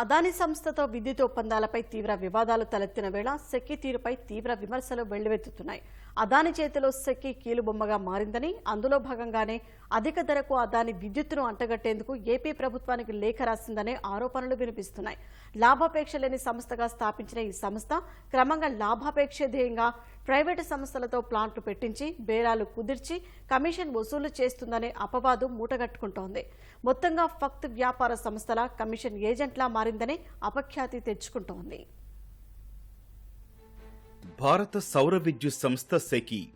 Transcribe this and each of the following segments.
అదాని సంస్థతో విద్యుత్ ఒప్పందాలపై తీవ్ర వివాదాలు తలెత్తిన వేళ సెక్కి తీరుపై తీవ్ర విమర్శలు వెల్లువెత్తుతున్నాయి. అదాని చేతిలో సెక్కి కీలుబొమ్మగా మారిందని అందులో భాగంగానే అధిక ధరకు అదాని విద్యుత్తును అంటగట్టేందుకు ఏపీ ప్రభుత్వానికి లేఖ రాసిందనే ఆరోపణలు వినిపిస్తున్నాయి. లాభాపేక్ష లేని సంస్థగా స్థాపించిన ఈ సంస్థ క్రమంగా లాభాపేక్ష ధ్యేయంగా ప్రైవేటు సంస్థలతో ప్లాంట్లు పెట్టించి బేరాలు కుదిర్చి కమిషన్ వసూలు చేస్తుందనే అపవాదు మూటగట్టుకుంటోంది. మొత్తంగా ఫక్త్ వ్యాపార సంస్థల కమిషన్ ఏజెంట్లా మారిందని అపఖ్యాతి తెచ్చుకుంటోంది. భారత సౌర విద్యుత్ సంస్థ సెకి.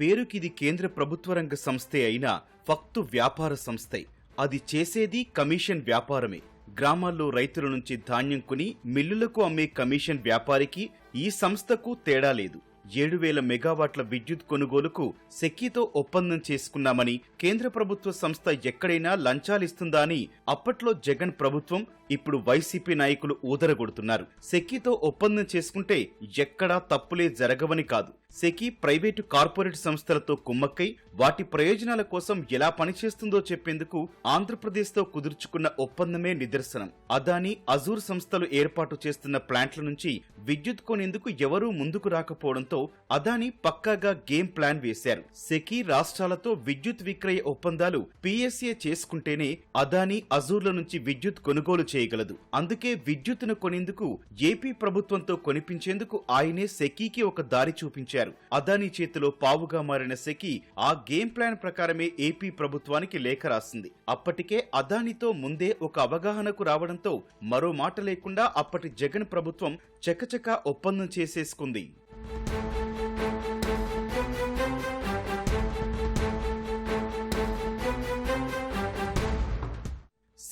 పేరుకిది కేంద్ర ప్రభుత్వ రంగ సంస్థే అయినా ఫక్తు వ్యాపార సంస్థే. అది చేసేది కమిషన్ వ్యాపారమే. గ్రామాల్లో రైతుల నుంచి ధాన్యం కొని మిల్లులకు అమ్మే కమిషన్ వ్యాపారికి ఈ సంస్థకు తేడా లేదు. ఏడు వేల మెగావాట్ల విద్యుత్ కొనుగోలుకు సెక్కితో ఒప్పందం చేసుకున్నామని కేంద్ర ప్రభుత్వ సంస్థ ఎక్కడైనా లంచాలిస్తుందా అని అప్పట్లో జగన్ ప్రభుత్వం ఇప్పుడు వైసీపీ నాయకులు ఊదరగొడుతున్నారు. సెకీతో ఒప్పందం చేసుకుంటే ఎక్కడా తప్పులే జరగవని కాదు. సెకీ ప్రైవేటు కార్పొరేట్ సంస్థలతో కుమ్మక్కై వాటి ప్రయోజనాల కోసం ఎలా పనిచేస్తుందో చెప్పేందుకు ఆంధ్రప్రదేశ్తో కుదుర్చుకున్న ఒప్పందమే నిదర్శనం. అదాని అజూర్ సంస్థలు ఏర్పాటు చేస్తున్న ప్లాంట్ల నుంచి విద్యుత్ కొనేందుకు ఎవరూ ముందుకు రాకపోవడంతో అదాని పక్కాగా గేమ్ ప్లాన్ వేశారు. సెకీ రాష్ట్రాలతో విద్యుత్ విక్రయ ఒప్పందాలు పీఎస్ఏ చేసుకుంటేనే అదాని అజూర్ల నుంచి విద్యుత్ కొనుగోలు చేయగలదు. అందుకే విద్యుత్తును కొనేందుకు ఏపీ ప్రభుత్వంతో కొనిపించేందుకు ఆయనే సెకీకి ఒక దారి చూపించారు. అదానీ చేతిలో పావుగా మారిన సెకీ ఆ గేమ్ ప్లాన్ ప్రకారమే ఏపీ ప్రభుత్వానికి లేఖ రాసింది. అప్పటికే అదానితో ముందే ఒక అవగాహనకు రావడంతో మరో మాట లేకుండా అప్పటి జగన్ ప్రభుత్వం చకచకా ఒప్పందం చేసేసుకుంది.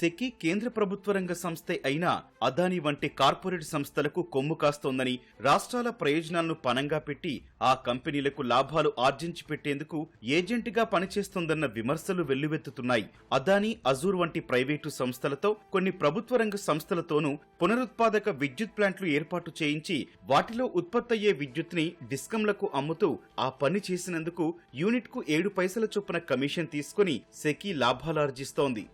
సెకి కేంద్ర ప్రభుత్వ రంగ సంస్థే అయినా అదానీ వంటి కార్పొరేట్ సంస్థలకు కొమ్ము కాస్తోందని రాష్ట్రాల ప్రయోజనాలను పనంగా పెట్టి ఆ కంపెనీలకు లాభాలు ఆర్జించి పెట్టేందుకు ఏజెంట్గా పనిచేస్తోందన్న విమర్శలు వెల్లువెత్తుతున్నాయి. అదానీ అజూర్ వంటి ప్రైవేటు సంస్థలతో కొన్ని ప్రభుత్వ రంగ సంస్థలతోనూ పునరుత్పాదక విద్యుత్ ప్లాంట్లు ఏర్పాటు చేయించి వాటిలో ఉత్పత్తయ్యే విద్యుత్ని డిస్కంలకు అమ్ముతూ ఆ పని చేసినందుకు యూనిట్కు ఏడు పైసల చొప్పున కమిషన్ తీసుకుని సెకీ లాభాలార్జిస్తోంది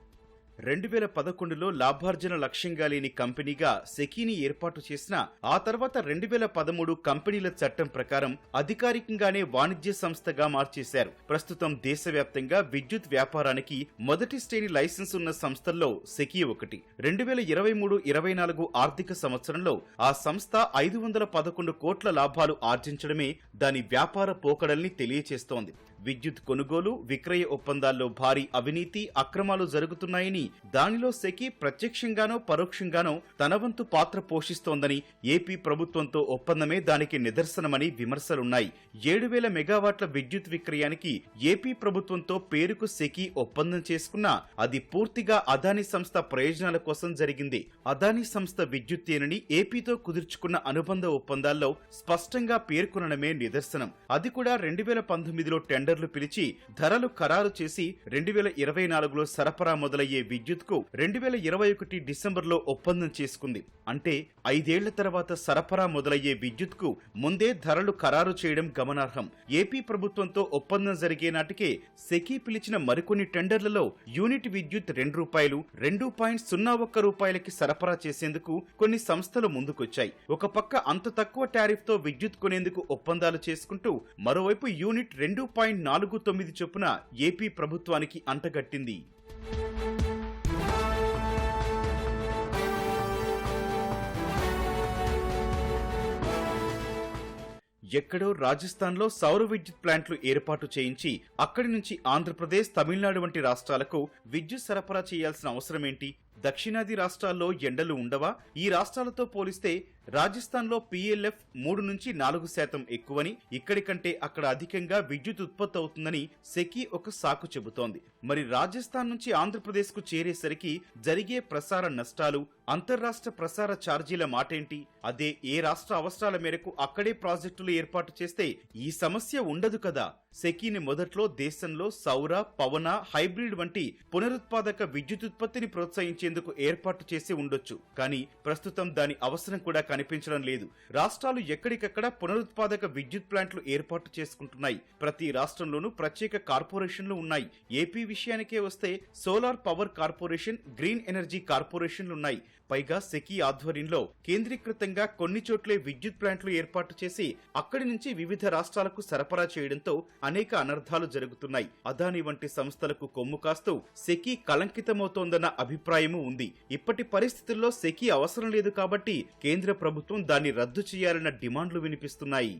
రెండు వేల పదకొండులో లాభార్జన లక్ష్యంగా లేని కంపెనీగా సెకీని ఏర్పాటు చేసిన ఆ తర్వాత రెండు వేల పదమూడు కంపెనీల చట్టం ప్రకారం అధికారికంగానే వాణిజ్య సంస్థగా మార్చేశారు. ప్రస్తుతం దేశవ్యాప్తంగా విద్యుత్ వ్యాపారానికి మొదటి శ్రేణి లైసెన్స్ ఉన్న సంస్థల్లో సెకీ ఒకటి. రెండు వేల ఇరవై మూడు ఇరవై నాలుగు ఆర్థిక సంవత్సరంలో ఆ సంస్థ ఐదు వందల పదకొండు కోట్ల లాభాలు ఆర్జించడమే దాని వ్యాపార పోకడల్ని తెలియచేస్తోంది. విద్యుత్ కొనుగోలు విక్రయ ఒప్పందాల్లో భారీ అవినీతి అక్రమాలు జరుగుతున్నాయని దానిలో సెకి ప్రత్యక్షంగానో పరోక్షంగానో తన వంతు పాత్ర పోషిస్తోందని ఏపీ ప్రభుత్వంతో ఒప్పందమే దానికి నిదర్శనమని విమర్శలున్నాయి. ఏడు వేల మెగావాట్ల విద్యుత్ విక్రయానికి ఏపీ ప్రభుత్వంతో పేరుకు సెకి ఒప్పందం చేసుకున్నా అది పూర్తిగా అదానీ సంస్థ ప్రయోజనాల కోసం జరిగింది. అదానీ సంస్థ విద్యుత్తేనని ఏపీతో కుదుర్చుకున్న అనుబంధ ఒప్పందాల్లో స్పష్టంగా పేర్కొనడమే నిదర్శనం. అది కూడా రెండు వేల పంతొమ్మిదిలో టెండర్లు పిలిచి ధరలు ఖరారు చేసి రెండు వేల ఇరవై నాలుగులో సరఫరా మొదలయ్యే విద్యుత్కు రెండు వేల ఇరవై ఒకటి డిసెంబర్లో ఒప్పందం చేసుకుంది. అంటే ఐదేళ్ళ తర్వాత సరఫరా మొదలయ్యే విద్యుత్కు ముందే ధరలు ఖరారు చేయడం గమనార్హం. ఏపీ ప్రభుత్వంతో ఒప్పందం జరిగే నాటికే సెకీ పిలిచిన మరికొన్ని టెండర్లలో యూనిట్ విద్యుత్ రెండు రూపాయలు రెండు పాయింట్ సున్నా ఒక్క రూపాయలకి సరఫరా చేసేందుకు కొన్ని సంస్థలు ముందుకొచ్చాయి. ఒక పక్క అంత తక్కువ టారిఫ్తో విద్యుత్ కొనేందుకు ఒప్పందాలు చేసుకుంటూ మరోవైపు యూనిట్ రెండు పాయింట్ పాయింట్ నాలుగు తొమ్మిది చొప్పున ఏపీ ప్రభుత్వానికి అంటగట్టింది. ఎక్కడో రాజస్థాన్లో సౌర విద్యుత్ ప్లాంట్లు ఏర్పాటు చేయించి అక్కడి నుంచి ఆంధ్రప్రదేశ్ తమిళనాడు వంటి రాష్ట్రాలకు విద్యుత్ సరఫరా చేయాల్సిన అవసరమేంటి? దక్షిణాది రాష్ట్రాల్లో ఎండలు ఉండవా? ఈ రాష్ట్రాలతో పోలిస్తే రాజస్థాన్లో పీఎల్ఎఫ్ మూడు నుంచి నాలుగు శాతం ఎక్కువని ఇక్కడి కంటే అక్కడ అధికంగా విద్యుత్ ఉత్పత్తి అవుతుందని సెకీ ఒక సాకు చెబుతోంది. మరి రాజస్థాన్ నుంచి ఆంధ్రప్రదేశ్కు చేరేసరికి జరిగే ప్రసార నష్టాలు అంతర్రాష్ట్ర ప్రసార ఛార్జీల మాటేంటి? అదే ఏ రాష్ట్ర అవసరాల మేరకు అక్కడే ప్రాజెక్టులు ఏర్పాటు చేస్తే ఈ సమస్య ఉండదు కదా? సెకీని మొదట్లో దేశంలో సౌర పవన హైబ్రిడ్ వంటి పునరుత్పాదక విద్యుత్ ఉత్పత్తిని ప్రోత్సహించేందుకు ఏర్పాటు చేసి ఉండొచ్చు. కానీ ప్రస్తుతం దాని అవసరం కూడా కనిపించడం లేదు. రాష్ట్రాలు ఎక్కడికక్కడ పునరుత్పాదక విద్యుత్ ప్లాంట్లు ఏర్పాటు చేసుకుంటున్నాయి. ప్రతి రాష్ట్రంలోనూ ప్రత్యేక కార్పొరేషన్లు ఉన్నాయి. ఏపీ విషయానికే వస్తే solar power corporation green energy కార్పొరేషన్లు ఉన్నాయి. పైగా సెకీ ఆధ్వర్యంలో కేంద్రీకృతంగా కొన్ని చోట్లే విద్యుత్ ప్లాంట్లు ఏర్పాటు చేసి అక్కడి నుంచి వివిధ రాష్ట్రాలకు సరఫరా చేయడంతో అనేక అనర్థాలు జరుగుతున్నాయి. అదాని వంటి సంస్థలకు కొమ్ము కాస్తూ సెకీ కళంకితమవుతోందన్న అభిప్రాయము ఉంది. ఇప్పటి పరిస్థితుల్లో సెకీ అవసరం లేదు కాబట్టి కేంద్ర ప్రభుత్వం దాన్ని రద్దు చేయాలన్న డిమాండ్లు వినిపిస్తున్నాయి.